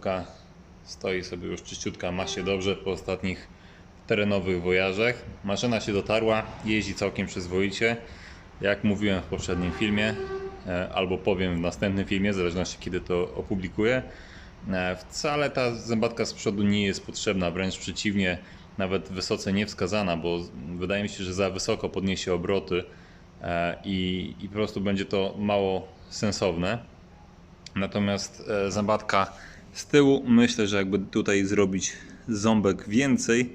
ciężarówka stoi sobie już czyściutka, ma się dobrze po ostatnich terenowych wojażach. Maszyna się dotarła, jeździ całkiem przyzwoicie. Jak mówiłem w poprzednim filmie, e, albo powiem w następnym filmie, w zależności kiedy to opublikuję, e, wcale ta zębatka z przodu nie jest potrzebna, wręcz przeciwnie, nawet wysoce niewskazana, bo wydaje mi się, że za wysoko podniesie obroty e, i, i po prostu będzie to mało sensowne. Natomiast zębatka z tyłu, myślę, że jakby tutaj zrobić ząbek więcej,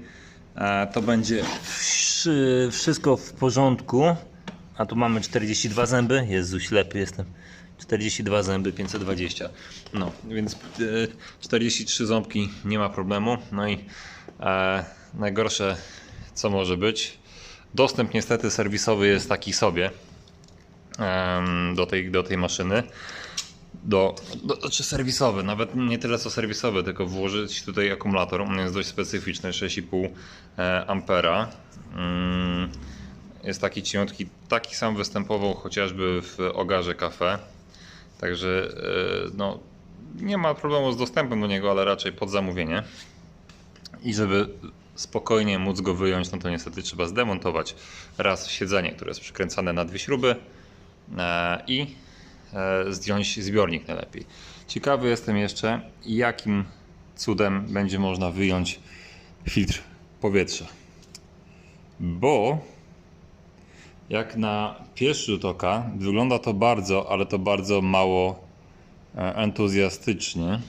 e, to będzie wszy- wszystko w porządku. A tu mamy 42 zęby. Jezu, ślepy jestem. 42 zęby, 520. No, więc e, 43 ząbki nie ma problemu. No i e, najgorsze, co może być. Dostęp niestety serwisowy jest taki sobie do tej, do tej maszyny do, do, czy serwisowy, nawet nie tyle co serwisowy, tylko włożyć tutaj akumulator. On jest dość specyficzny, 6,5 e, ampera. Mm, Jest taki cieniutki, taki sam występował chociażby w Ogarze Cafe. Także e, no, nie ma problemu z dostępem do niego, ale raczej pod zamówienie. I żeby spokojnie móc go wyjąć, no to niestety trzeba zdemontować raz siedzenie, które jest przykręcane na dwie śruby e, i zdjąć zbiornik najlepiej. Ciekawy jestem jeszcze, jakim cudem będzie można wyjąć filtr powietrza. Bo jak na pierwszy rzut oka wygląda to bardzo, ale to bardzo mało e, entuzjastycznie,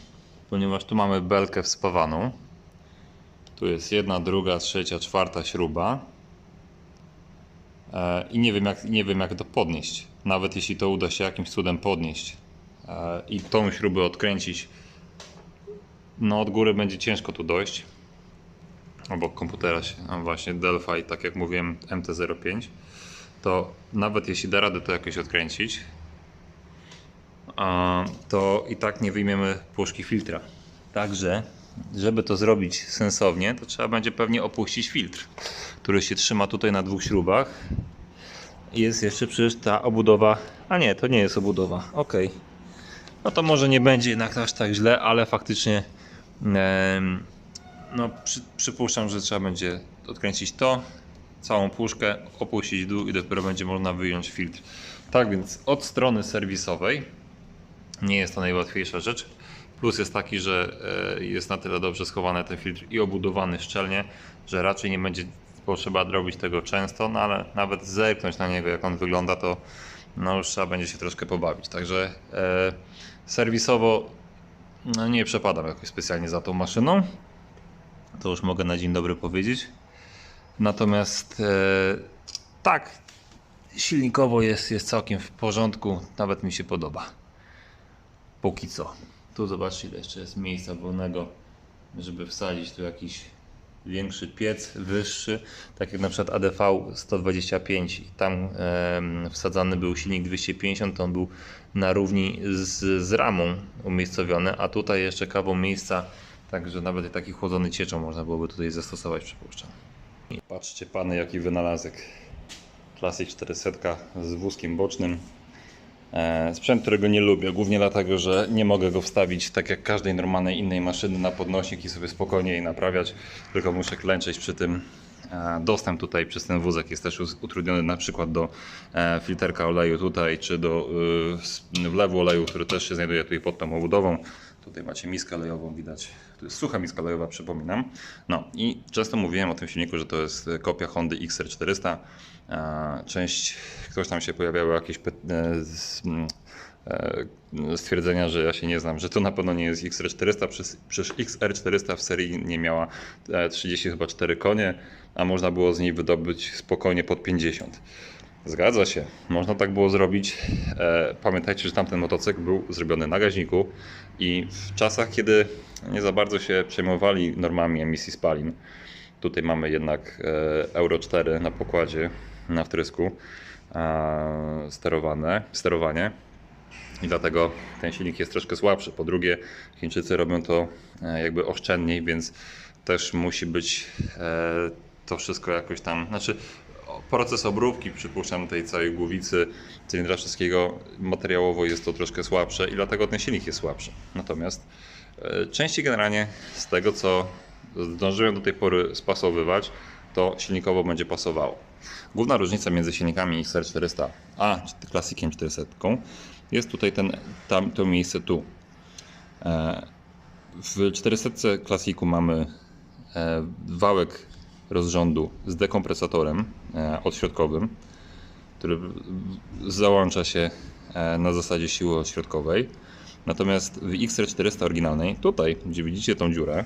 ponieważ tu mamy belkę wspawaną. Tu jest jedna, druga, trzecia, czwarta śruba. E, I nie wiem, jak, nie wiem, jak to podnieść. Nawet jeśli to uda się jakimś cudem podnieść e, i tą śrubę odkręcić, no od góry będzie ciężko tu dojść. Obok komputera się, a właśnie Delphi, tak jak mówiłem, MT-05. To nawet jeśli da radę to jakoś odkręcić, to i tak nie wyjmiemy puszki filtra. Także, żeby to zrobić sensownie, to trzeba będzie pewnie opuścić filtr, który się trzyma tutaj na dwóch śrubach. Jest jeszcze przecież ta obudowa. A nie, to nie jest obudowa. Ok. No to może nie będzie jednak aż tak źle, ale faktycznie no, przy, przypuszczam, że trzeba będzie odkręcić to, całą puszkę, opuścić dół i dopiero będzie można wyjąć filtr. Tak więc od strony serwisowej nie jest to najłatwiejsza rzecz. Plus jest taki, że e, jest na tyle dobrze schowany ten filtr i obudowany szczelnie, że raczej nie będzie potrzeba robić tego często, no ale nawet zerknąć na niego, jak on wygląda, to no już trzeba będzie się troszkę pobawić. Także e, serwisowo no, nie przepadam jakoś specjalnie za tą maszyną. To już mogę na dzień dobry powiedzieć. Natomiast e, tak, silnikowo jest, jest całkiem w porządku, nawet mi się podoba. Póki co. Tu zobaczcie, ile jeszcze jest miejsca wolnego, żeby wsadzić tu jakiś większy piec, wyższy, tak jak na przykład ADV 125 i tam wsadzany był silnik 250, to on był na równi z, z ramą umiejscowiony, a tutaj jeszcze kawał miejsca, także nawet taki chłodzony cieczą można byłoby tutaj zastosować, przypuszczam. Patrzcie pany, jaki wynalazek. Classic 400 z wózkiem bocznym. E, Sprzęt, którego nie lubię, głównie dlatego, że nie mogę go wstawić tak jak każdej normalnej innej maszyny na podnośnik i sobie spokojnie jej naprawiać, tylko muszę klęczeć przy tym. E, Dostęp tutaj przez ten wózek jest też utrudniony na przykład do e, filterka oleju tutaj, czy do y, wlewu oleju, który też się znajduje tutaj pod tą obudową. Tutaj macie miskę olejową, widać. To jest sucha miska olejowa, przypominam. No i często mówiłem o tym silniku, że to jest kopia Hondy XR400. E, Część, ktoś tam się pojawiały jakieś e, mm, e, stwierdzenia, że ja się nie znam, że to na pewno nie jest XR400, przecież- przecież XR400 w serii nie miała e, 30 chyba 4 konie, a można było z niej wydobyć spokojnie pod 50. Zgadza się, można tak było zrobić. E, Pamiętajcie, że tamten motocykl był zrobiony na gaźniku i w czasach, kiedy nie za bardzo się przejmowali normami emisji spalin, tutaj mamy jednak e, Euro 4 na pokładzie, na wtrysku e, sterowane, sterowanie i dlatego ten silnik jest troszkę słabszy. Po drugie, Chińczycy robią to e, jakby oszczędniej, więc też musi być e, to wszystko jakoś tam, znaczy proces obróbki, przypuszczam, tej całej głowicy cylindra wszystkiego materiałowo jest to troszkę słabsze i dlatego ten silnik jest słabszy. Natomiast Części generalnie z tego, co zdążyłem do tej pory spasowywać, to silnikowo będzie pasowało. Główna różnica między silnikami XR400 a klasikiem 400 jest tutaj ten, tam, to miejsce tu. E, W 400 klasiku mamy e, wałek rozrządu z dekompresatorem e, odśrodkowym, który załącza się na zasadzie siły odśrodkowej. Natomiast w XR400 oryginalnej, tutaj, gdzie widzicie tą dziurę,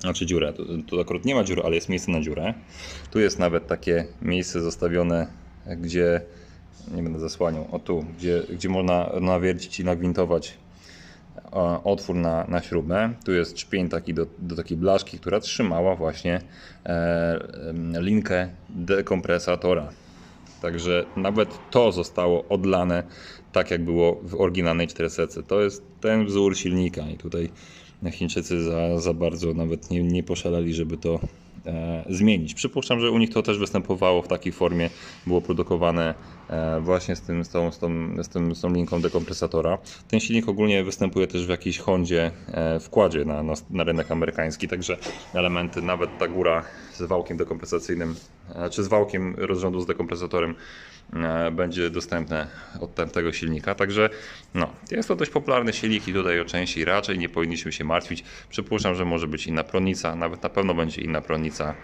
znaczy dziurę, tu, akurat nie ma dziury, ale jest miejsce na dziurę. Tu jest nawet takie miejsce zostawione, gdzie, nie będę zasłaniał, o tu, gdzie, gdzie można nawiercić i nagwintować otwór na, na śrubę. Tu jest czpień taki do, do takiej blaszki, która trzymała właśnie e, linkę dekompresatora. Także nawet to zostało odlane tak, jak było w oryginalnej 400. To jest ten wzór silnika i tutaj Chińczycy za, za bardzo nawet nie, nie poszaleli, żeby to e, zmienić. Przypuszczam, że u nich to też występowało w takiej formie, było produkowane właśnie z, tym, z, tą, z, tą, z, tym, z tą linką dekompresatora. Ten silnik ogólnie występuje też w jakiejś Hondzie e, wkładzie na, na, na rynek amerykański, także elementy, nawet ta góra z wałkiem dekompresacyjnym, e, czy z wałkiem rozrządu z dekompresatorem e, będzie dostępne od tamtego silnika. Także no, jest to dość popularny silnik i tutaj o części raczej nie powinniśmy się martwić. Przypuszczam, że może być inna pronica, nawet na pewno będzie inna pronica.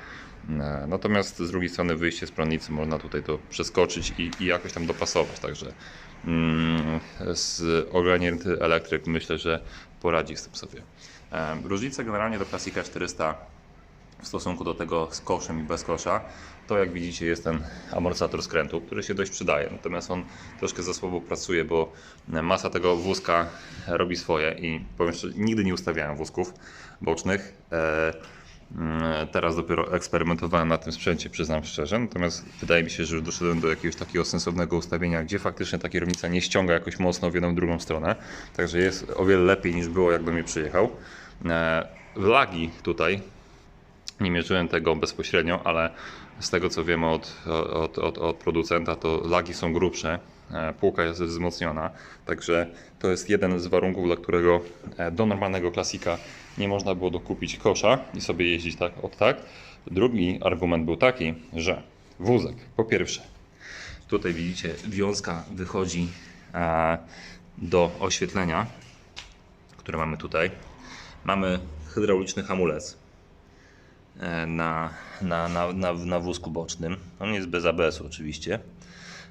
E, Natomiast z drugiej strony wyjście z pronicy można tutaj to przeskoczyć i, i jakoś tam dopasować. Także mm, ogarnięty elektryk myślę, że poradzi z tym sobie. E, Różnica generalnie do klasika 400 w stosunku do tego z koszem i bez kosza, to jak widzicie jest ten amortyzator skrętu, który się dość przydaje. Natomiast on troszkę za słabo pracuje, bo masa tego wózka robi swoje i powiem szczerze, nigdy nie ustawiałem wózków bocznych. Mm, Teraz dopiero eksperymentowałem na tym sprzęcie, przyznam szczerze. Natomiast wydaje mi się, że doszedłem do jakiegoś takiego sensownego ustawienia, gdzie faktycznie ta kierownica nie ściąga jakoś mocno w jedną, drugą stronę. Także jest o wiele lepiej niż było, jak do mnie przyjechał. E, Lagi tutaj nie mierzyłem tego bezpośrednio, ale z tego co wiemy od, od, od, od producenta, to lagi są grubsze, półka jest wzmocniona, także to jest jeden z warunków, dla którego e, do normalnego klasika nie można było dokupić kosza i sobie jeździć tak, od tak. Drugi argument był taki, że wózek, po pierwsze, tutaj widzicie, wiązka wychodzi e, do oświetlenia, które mamy tutaj. Mamy hydrauliczny hamulec, e, na, na, na, na, wózku bocznym. On jest bez ABS-u oczywiście,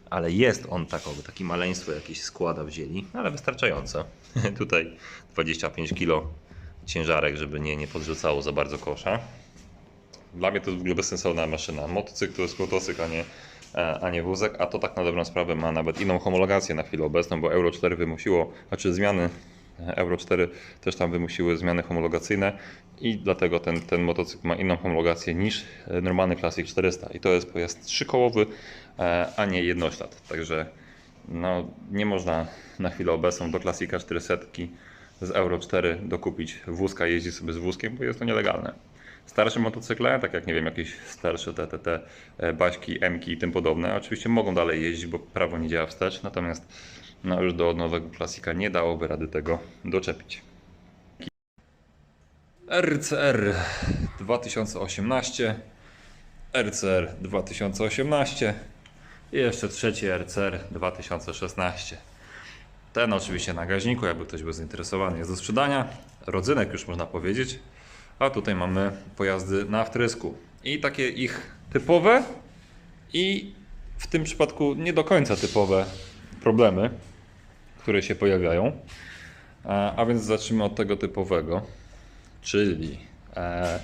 ale jest on takowy, taki maleństwo jakieś składa wzięli, ale wystarczająco. Tutaj 25 kg ciężarek, żeby nie, nie podrzucało za bardzo kosza. Dla mnie to jest w ogóle bezsensowna maszyna. Motocykl to jest motocykl, a nie, e, a nie wózek, a to tak na dobrą sprawę ma nawet inną homologację na chwilę obecną, bo Euro 4 wymusiło, znaczy zmiany Euro 4 też tam wymusiły zmiany homologacyjne i dlatego ten, ten motocykl ma inną homologację niż e, normalny Classic 400 i to jest pojazd trzykołowy, e, a nie jednoślad. Także no, nie można na chwilę obecną do Classica 400 z Euro 4 dokupić wózka, jeździć sobie z wózkiem, bo jest to nielegalne. Starsze motocykle, tak jak nie wiem, jakieś starsze te e, baśki, M-ki i tym podobne, oczywiście mogą dalej jeździć, bo prawo nie działa wstecz, natomiast no już do nowego klasika nie dałoby rady tego doczepić. RCR 2018, RCR 2018 i jeszcze trzeci RCR 2016. Ten oczywiście na gaźniku, jakby ktoś był zainteresowany, jest do sprzedania. Rodzynek już można powiedzieć. A tutaj mamy pojazdy na wtrysku. I takie ich typowe i w tym przypadku nie do końca typowe problemy, które się pojawiają. A, a więc zacznijmy od tego typowego, czyli e,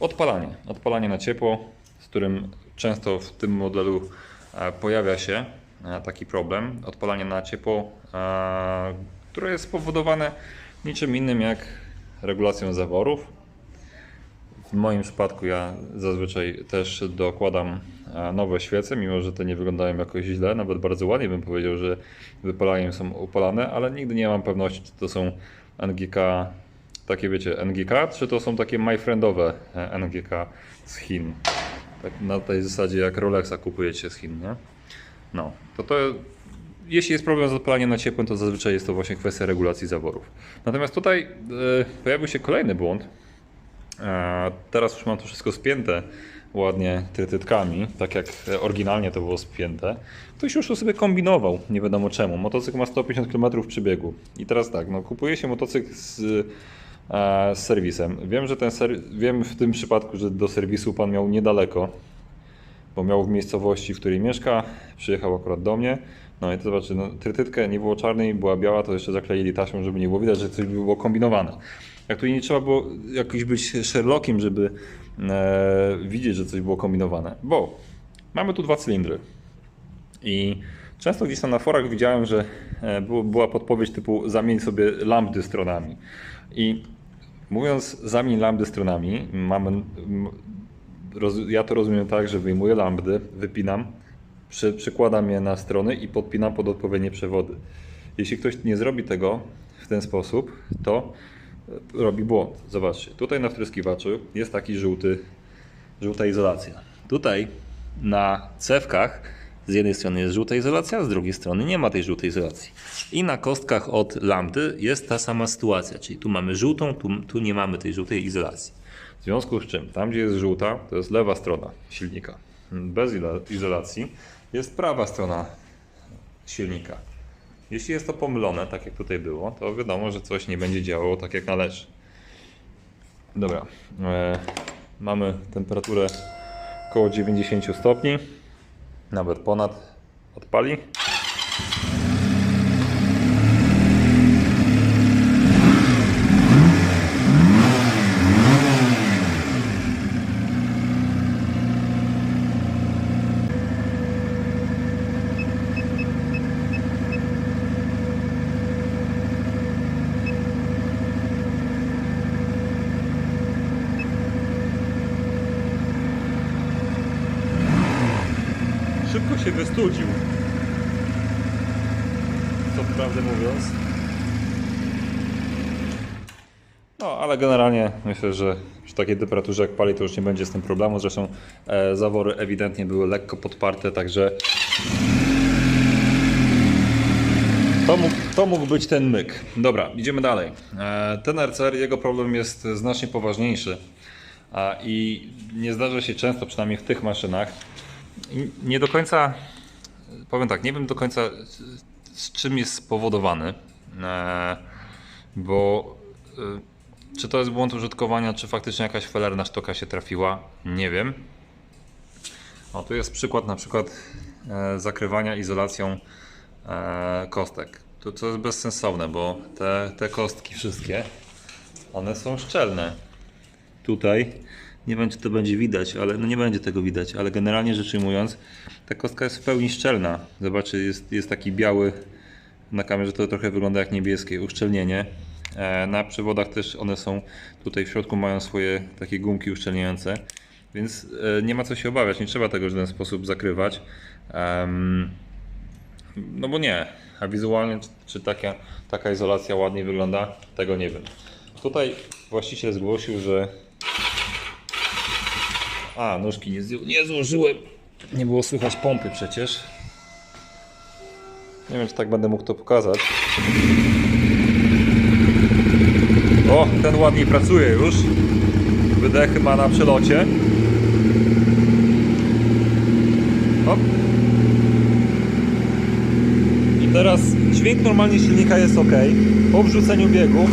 odpalanie. Odpalanie na ciepło, z którym często w tym modelu e, pojawia się e, taki problem. Odpalanie na ciepło, e, które jest spowodowane niczym innym jak regulacją zaworów. W moim przypadku ja zazwyczaj też dokładam e, nowe świece, mimo że te nie wyglądają jakoś źle, nawet bardzo ładnie bym powiedział, że wypalaniem są upalane, ale nigdy nie mam pewności, czy to są NGK, takie wiecie, NGK, czy to są takie myfriendowe e, NGK z Chin. Tak na tej zasadzie jak Rolexa kupujecie z Chin, nie? No, to to jeśli jest problem z odpalaniem na ciepłym, to zazwyczaj jest to właśnie kwestia regulacji zaworów. Natomiast tutaj e, pojawił się kolejny błąd. E, teraz już mam to wszystko spięte ładnie trytytkami, tak jak oryginalnie to było spięte. Ktoś już to sobie kombinował, nie wiadomo czemu. Motocykl ma 150 km przebiegu. I teraz tak, no kupuje się motocykl z, e, z serwisem. Wiem, że ten ser, wiem w tym przypadku, że do serwisu pan miał niedaleko, bo miał w miejscowości, w której mieszka, przyjechał akurat do mnie. No i to zobaczy, no, trytytkę nie było czarnej, była biała, to jeszcze zakleili taśmą, żeby nie było widać, że coś było kombinowane. Jak tu nie trzeba było jakiś być Sherlockiem, żeby e, widzieć, że coś było kombinowane. Bo mamy tu dwa cylindry. I często gdzieś tam na forach widziałem, że e, było, była podpowiedź typu zamień sobie lampy stronami. I mówiąc zamień lampy stronami, mamy, roz, ja to rozumiem tak, że wyjmuję lampy, wypinam, przy, przykładam je na strony i podpinam pod odpowiednie przewody. Jeśli ktoś nie zrobi tego w ten sposób, to robi błąd. Zobaczcie, tutaj na wtryskiwaczu jest taki żółty, żółta izolacja. Tutaj na cewkach z jednej strony jest żółta izolacja, z drugiej strony nie ma tej żółtej izolacji. I na kostkach od lampy jest ta sama sytuacja, czyli tu mamy żółtą, tu, tu nie mamy tej żółtej izolacji. W związku z czym, tam gdzie jest żółta, to jest lewa strona silnika. Bez izolacji jest prawa strona silnika. Jeśli jest to pomylone, tak jak tutaj było, to wiadomo, że coś nie będzie działało tak jak należy. Dobra, e, mamy temperaturę około 90 stopni, nawet ponad. Odpali. Wystudził. Co prawdę mówiąc. No, ale generalnie myślę, że przy takiej temperaturze jak pali to już nie będzie z tym problemu. Zresztą e, zawory ewidentnie były lekko podparte, także to mógł, to mógł być ten myk. Dobra, idziemy dalej. E, ten RCR, jego problem jest znacznie poważniejszy. I nie zdarza się często, przynajmniej w tych maszynach. Nie do końca, powiem tak, nie wiem do końca z czym jest spowodowany, e, bo e, czy to jest błąd użytkowania, czy faktycznie jakaś felerna sztoka się trafiła, nie wiem. O, tu jest przykład na przykład e, zakrywania izolacją kostek. To, to jest bezsensowne, bo te, te kostki wszystkie, one są szczelne. Tutaj, nie wiem czy to będzie widać, ale no nie będzie tego widać, ale generalnie rzecz ujmując, ta kostka jest w pełni szczelna. Zobaczcie, jest, jest taki biały, na kamerze to trochę wygląda jak niebieskie uszczelnienie. E, Na przewodach też one są, tutaj w środku mają swoje takie gumki uszczelniające, więc e, nie ma co się obawiać, nie trzeba tego w żaden sposób zakrywać. No bo nie, a wizualnie czy, czy taka, taka izolacja ładnie wygląda, tego nie wiem. Tutaj właściciel zgłosił, że a, nóżki nie, zjo- nie złożyłem. Nie było słychać pompy przecież. Nie wiem, czy tak będę mógł to pokazać. O, ten ładniej pracuje już. Wydechy ma na przelocie. Hop. I teraz dźwięk normalnie silnika jest ok. Po wrzuceniu biegów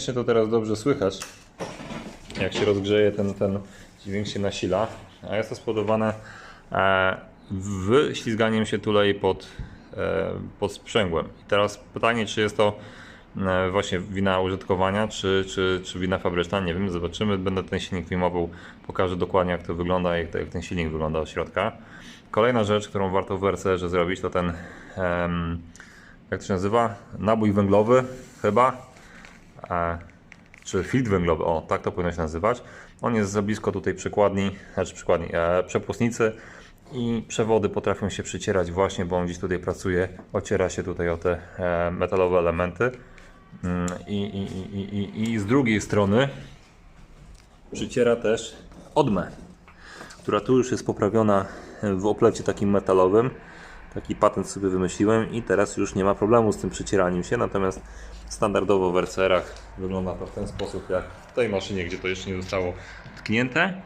Niekoniecznie to teraz dobrze słychać, jak się rozgrzeje, ten, ten dźwięk się nasila, a jest to spowodowane e, wyślizganiem się tulei pod, e, pod sprzęgłem. I teraz pytanie, czy jest to e, właśnie wina użytkowania, czy, czy, czy wina fabryczna, nie wiem, zobaczymy. Będę ten silnik filmował, pokażę dokładnie jak to wygląda, jak, jak ten silnik wygląda od środka. Kolejna rzecz, którą warto w RCR zrobić, to ten, jak to się nazywa, nabój węglowy chyba, czy filtr węglowy, o tak to powinno się nazywać. On jest za blisko tutaj przykładni, znaczy przykładni, e, przepustnicy i przewody potrafią się przycierać właśnie, bo on gdzieś tutaj pracuje, ociera się tutaj o te e, metalowe elementy. Mm, I, i, i, i, I z drugiej strony przyciera też odmę, która tu już jest poprawiona w oplecie takim metalowym. Taki patent sobie wymyśliłem i teraz już nie ma problemu z tym przycieraniem się, natomiast standardowo w RCR-ach wygląda to w ten sposób jak w tej maszynie, gdzie to jeszcze nie zostało tknięte.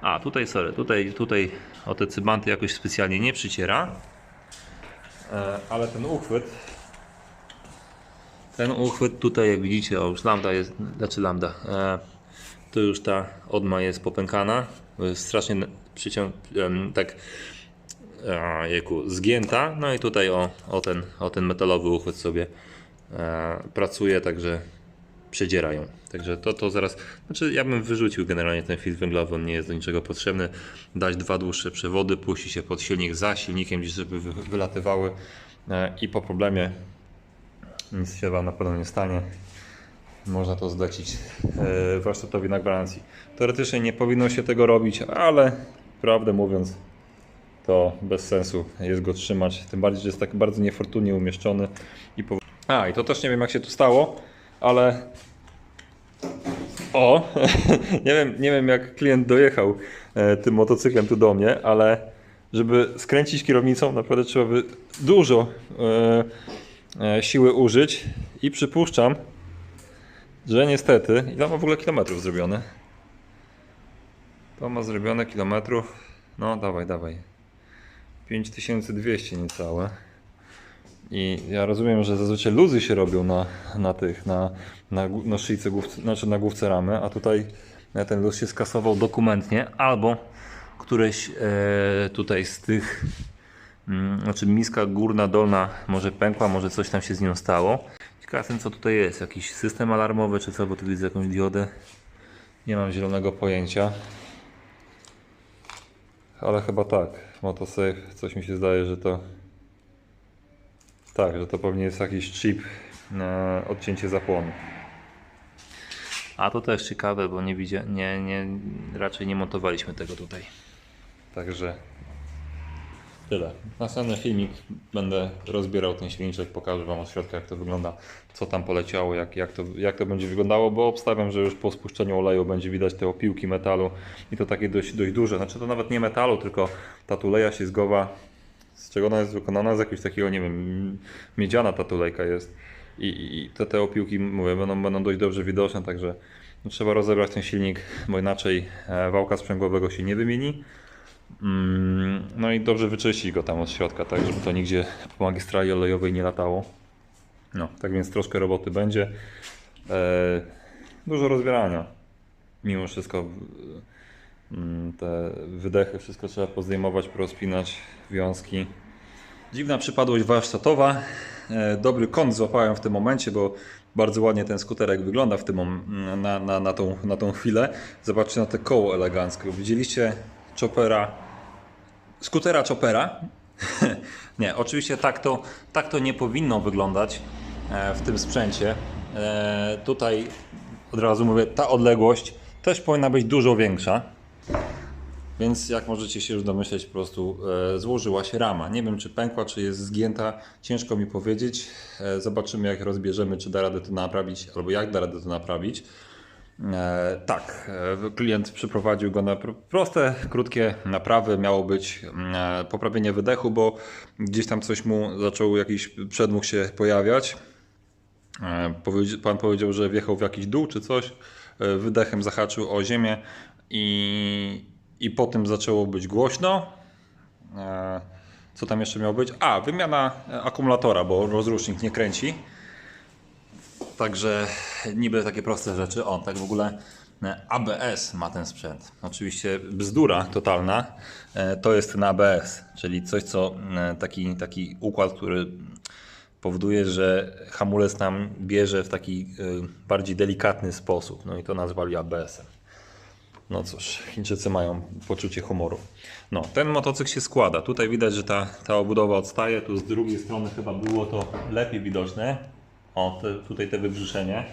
A, tutaj, sorry, tutaj, tutaj o te cybanty jakoś specjalnie nie przyciera, E, ale ten uchwyt, ten uchwyt tutaj, jak widzicie, o już lambda jest, znaczy lambda, e, tu już ta odma jest popękana, strasznie przyciąg, tak a, zgięta, no i tutaj o, o, ten, o ten metalowy uchwyt sobie e, pracuje, także przedziera ją. Także to, to zaraz, znaczy ja bym wyrzucił generalnie ten filtr węglowy, on nie jest do niczego potrzebny. Dać dwa dłuższe przewody, puści się pod silnik za silnikiem, żeby wy- wylatywały e, i po problemie nic się Wam na pewno nie stanie. Można to zlecić e, warsztatowi na gwarancji. Teoretycznie nie powinno się tego robić, ale prawdę mówiąc, to bez sensu jest go trzymać. Tym bardziej, że jest tak bardzo niefortunnie umieszczony. I po... A, i to też nie wiem jak się tu stało, ale o, nie wiem, nie wiem jak klient dojechał e, tym motocyklem tu do mnie, ale żeby skręcić kierownicą naprawdę trzeba by dużo e, e, siły użyć i przypuszczam, że niestety, ile ma w ogóle kilometrów zrobione? To ma zrobione kilometrów, no dawaj, dawaj, 5200 niecałe. I ja rozumiem, że zazwyczaj luzy się robią na, na tych, na, na, na szyjce główce, znaczy na główce ramy, a tutaj e, ten luz się skasował dokumentnie, albo któreś e, tutaj z tych, mm, znaczy miska górna, dolna może pękła, może coś tam się z nią stało. Ciekaw jestem co tutaj jest, jakiś system alarmowy czy co, bo tu widzę jakąś diodę. Nie mam zielonego pojęcia. Ale chyba tak, Motosafe, coś mi się zdaje, że to tak, że to pewnie jest jakiś chip na odcięcie zapłonu. A to też ciekawe, bo nie widzia, nie, nie, raczej nie montowaliśmy tego tutaj. Także tyle. Następny filmik będę rozbierał ten silniczek, pokażę Wam od środka jak to wygląda, co tam poleciało, jak, jak, to, jak to będzie wyglądało, bo obstawiam, że już po spuszczeniu oleju będzie widać te opiłki metalu i to takie dość, dość duże. Znaczy to nawet nie metalu, tylko ta tuleja ślizgowa z czego ona jest wykonana? Z jakiegoś takiego, nie wiem, miedziana ta tulejka jest. I, i te, te opiłki, mówię, będą, będą dość dobrze widoczne, także trzeba rozebrać ten silnik, bo inaczej e, wałka sprzęgłowego się nie wymieni. Mm, no i dobrze wyczyścić go tam od środka, tak żeby to nigdzie po magistrali olejowej nie latało. No, tak więc troszkę roboty będzie. E, dużo rozbierania. Mimo wszystko mm, te wydechy, wszystko trzeba pozdejmować, porozpinać, wiązki. Dziwna przypadłość warsztatowa. E, Dobry kąt złapałem w tym momencie, bo bardzo ładnie ten skuterek wygląda w tym na, na, na, tą, na tą chwilę. Zobaczcie na te koło eleganckie. Widzieliście chopera, skutera chopera? nie, oczywiście tak to, tak to nie powinno wyglądać e, w tym sprzęcie. E, Tutaj od razu mówię, ta odległość też powinna być dużo większa. Więc jak możecie się już domyśleć, po prostu e, złożyła się rama. Nie wiem, czy pękła, czy jest zgięta. Ciężko mi powiedzieć. Zobaczymy, jak rozbierzemy, czy da radę to naprawić, albo jak da radę to naprawić. E, tak, e, klient przeprowadził go na pr- proste, krótkie naprawy. Miało być e, poprawienie wydechu, bo gdzieś tam coś mu zaczął jakiś przedmuch się pojawiać. Pan powiedział, że wjechał w jakiś dół czy coś, wydechem zahaczył o ziemię i, i po tym zaczęło być głośno. Co tam jeszcze miało być? A, wymiana akumulatora, bo rozrusznik nie kręci. Także niby takie proste rzeczy. On tak w ogóle e, ABS ma ten sprzęt. Oczywiście bzdura totalna. E, To jest ten ABS, czyli coś, co e, taki, taki układ, który powoduje, że hamulec nam bierze w taki bardziej delikatny sposób. No i to nazwali ABS-em. No cóż, Chińczycy mają poczucie humoru. No, ten motocykl się składa. Tutaj widać, że ta, ta obudowa odstaje. Tu z drugiej strony chyba było to lepiej widoczne. O, te, tutaj te wybrzuszenie.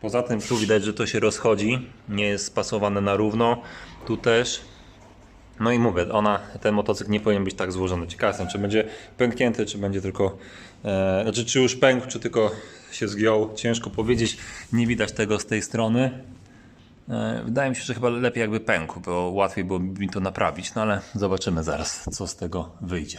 Poza tym tu widać, że to się rozchodzi. Nie jest spasowane na równo. Tu też. No i mówię, ona, ten motocykl nie powinien być tak złożony. Ciekaw jestem, czy będzie pęknięty, czy będzie tylko, e, znaczy czy już pękł, czy tylko się zgiął. Ciężko powiedzieć, nie widać tego z tej strony. E, Wydaje mi się, że chyba lepiej jakby pękł, bo łatwiej było mi to naprawić, no ale zobaczymy zaraz, co z tego wyjdzie.